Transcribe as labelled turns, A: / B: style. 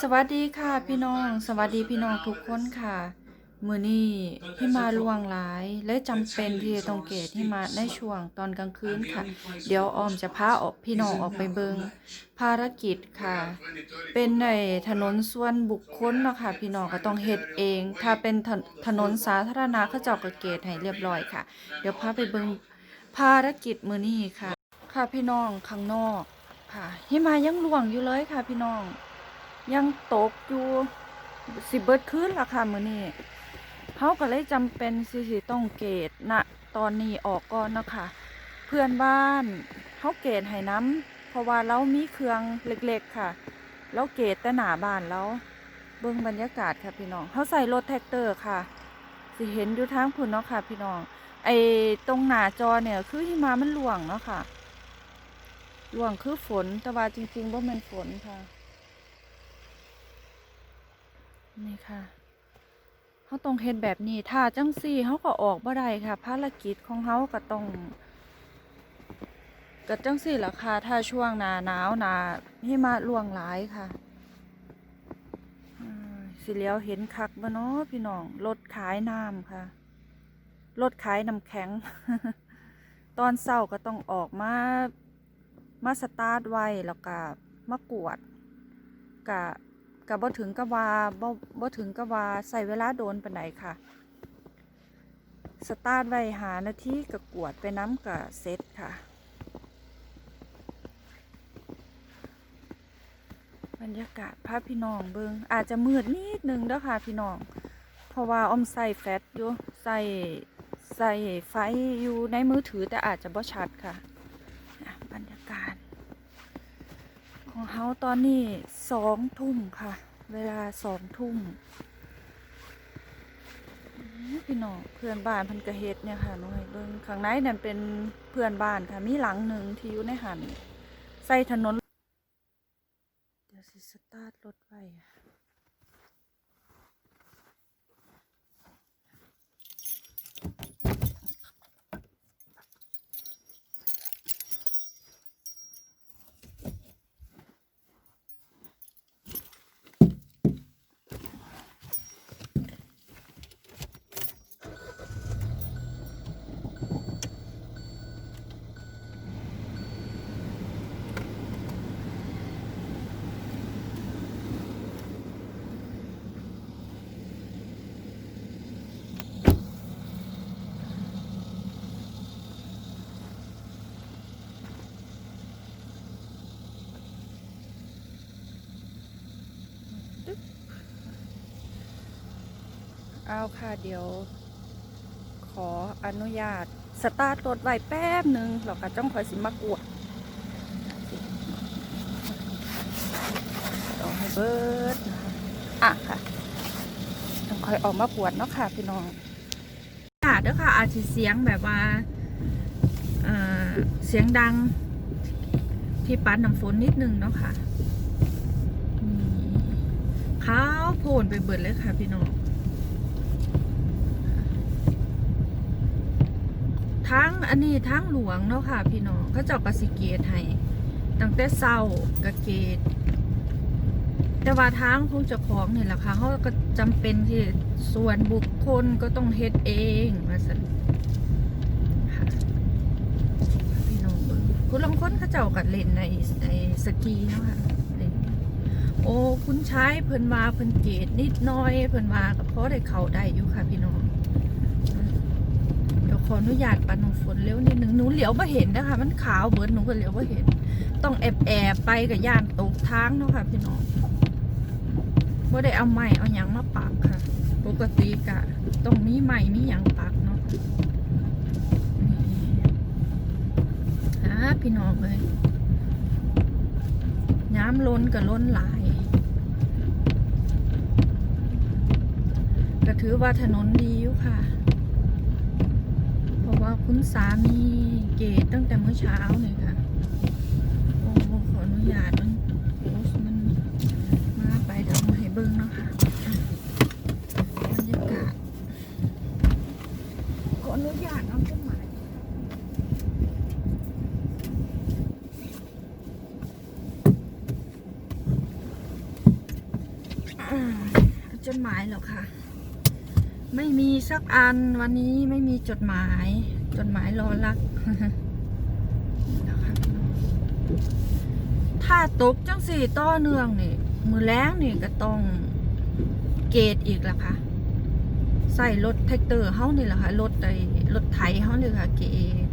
A: สวัสดีค่ะพี่น้อง สวัสดีพี่น้องทุกคนค่ะ มือนี้พี่มาล่วงหลาย และจำเป็นที่จะต้องเกตที่มาในช่วงตอนกลางคืนค่ะ เดี๋ยวออมจะพาออกพี่น้องออกไปเบิงภารกิจค่ะ เป็นในถนนส่วนบุคคลเนาะค่ะ พี่น้องก็ต้องเฮ็ดเอง ถ้าเป็นถนถนนสาธารณะเขาเจ้าก็เกตให้เรียบร้อยค่ะ เดี๋ยวพาไปเบิงภารกิจมือนี้ค่ะ ค่ะพี่น้องข้างนอกค่ะหิมายังหลวงอยู่เลยค่ะพี่น้อง ยังตกอยู่สิเบิดคืนละค่ะมือนี้เขาก็เลยจำเป็นสิสิต้องเกตณตอนนี้ออกก่อนนะคะ เพื่อนบ้านเขาเกตให้น้ำเพราะว่าเรามีเครื่องเล็กๆค่ะ แล้วเกตแต่หนาบ้านแล้วเบิ่งบรรยากาศค่ะพี่น้องเขาใส่รถแท็กเตอร์ค่ะ สิเห็นอยู่ทางคุณเนาะค่ะ พี่น้อง ไอ้ตรงหน้าจอเนี่ยคือที่มามันหลวงเนาะค่ะหลวงคือฝนแต่ว่าจริงๆว่ามันฝนค่ะ นี่ค่ะเขาต้องเฮ็ดแบบนี้ ถ้าจังซี่เขาก็ออกบ่ได้ค่ะ ภารกิจของเขาก็ต้องก็จังซี่ล่ะค่ะ ถ้าช่วงหนาหนาวหนาหิมะล่วงหลายค่ะสิเลียวเห็นคักบ่เนาะพี่น้องรถขายน้ำค่ะรถขายน้ำแข็ง ตอนเช้าก็ต้องออกมา มาสตาร์ทไว้แล้วก็มากวดกะ กับบ่ถึงกับว่าบ่บ่ถึงกับว่าใส่เวลาโดนปานใดค่ะ สตาร์ทไว้หานาทีกับกวดไปน้ำกับเซตค่ะ บรรยากาศภาพพี่น้องเบิงอาจจะมืดนิดนึงเด้อค่ะพี่น้อง เพราะว่าอมใส่แฟลชอยู่ใส่ใส่ไฟอยู่ในมือถือแต่อาจจะบ่ชัดค่ะ บรรยากาศ ของเฮาตอนนี้สองทุ่มค่ะ เวลาสองทุ่มพี่น้องเพื่อนบ้านพันกระเฮ็ดเนี่ยค่ะน้อยเบิ้งข้างในนั่นเป็นเพื่อนบ้านค่ะ มีหลังหนึ่งที่อยู่ในหันใส่ถนน เดี๋ยวสิสตาร์ทรถไว้ เอาค่ะเดี๋ยว ขออนุญาต สตาร์ทรถไว้แป๊บหนึ่งแล้วก็จ้องคอยสิมากวดต้องให้เบิดนะคะอะค่ะต้องคอยออกมากวดเนาะค่ะพี่น้องค่ะเด้อค่ะ อาจจะเสียงแบบว่าเสียงดังที่ปัดน้ำฝนนิดนึงเนาะค่ะเขาวโพลนไปเบิดเลยค่ะพี่น้อง ทั้งอันนี้ทั้งหลวงเนาะค่ะ พี่น้องเขาเจ้ากสิเกตให้ตั้งแต่เศร้ากะเกต แต่ว่าทางของจ้าของเนี่แหละค่ะเขาก็จำเป็นที่ส่วนบุคคลก็ต้องเฮ็ดเองว่าสันค่ะพี่น้องคุณลองค้นเขาเจ้ากัดเล่นในในสกีเนาะค่ะเลนโอ้คุณใช้เพิ่นมาเพิ่นเกตนิดน้อยเพิ่นมากับพอได้เขาได้อยู่ค่ะพี่น้อง ขออนุญาตปันน้องฝนเร็วนิดหนึ่งหนูเหลียวมาเห็นนะคะ มันขาวเบิดหนูก็เหลียวมาเห็น ต้องแอบแอบไปกับย่านตกทางเนาะค่ะพี่น้องว่าได้เอาไม้เอาหยังมาปักค่ะ ปกติกะต้องมีไม้มีหยังปักเนาะฮะพี่น้องเลยย้ำล้นกับล้นหลายก็ถือว่าถนนดีอยู่ค่ะ ราะว่าคุณสามีเกตตั้งแต่เมื่อเช้าเลยค่ะ โอ้ขออนุญาตมันโอ้มันมาไปทำให้เบิ้งเนาะค่ะบรรยากาศขออนุญาตเอาต้นไม้อ่าจดหมายเหรอคะ ไม่มีสักอันวันนี้ไม่มีจดหมาย จดหมายรอรักถ้าตกจังสี่ต่อเนื่องนี่มือแรงนี่ก็ต้องเกตอีกละค่ะใส่รถแท็กเตอร์เฮานี่แหละค่ะรถไอรถไถเฮานี่ค่ะเกต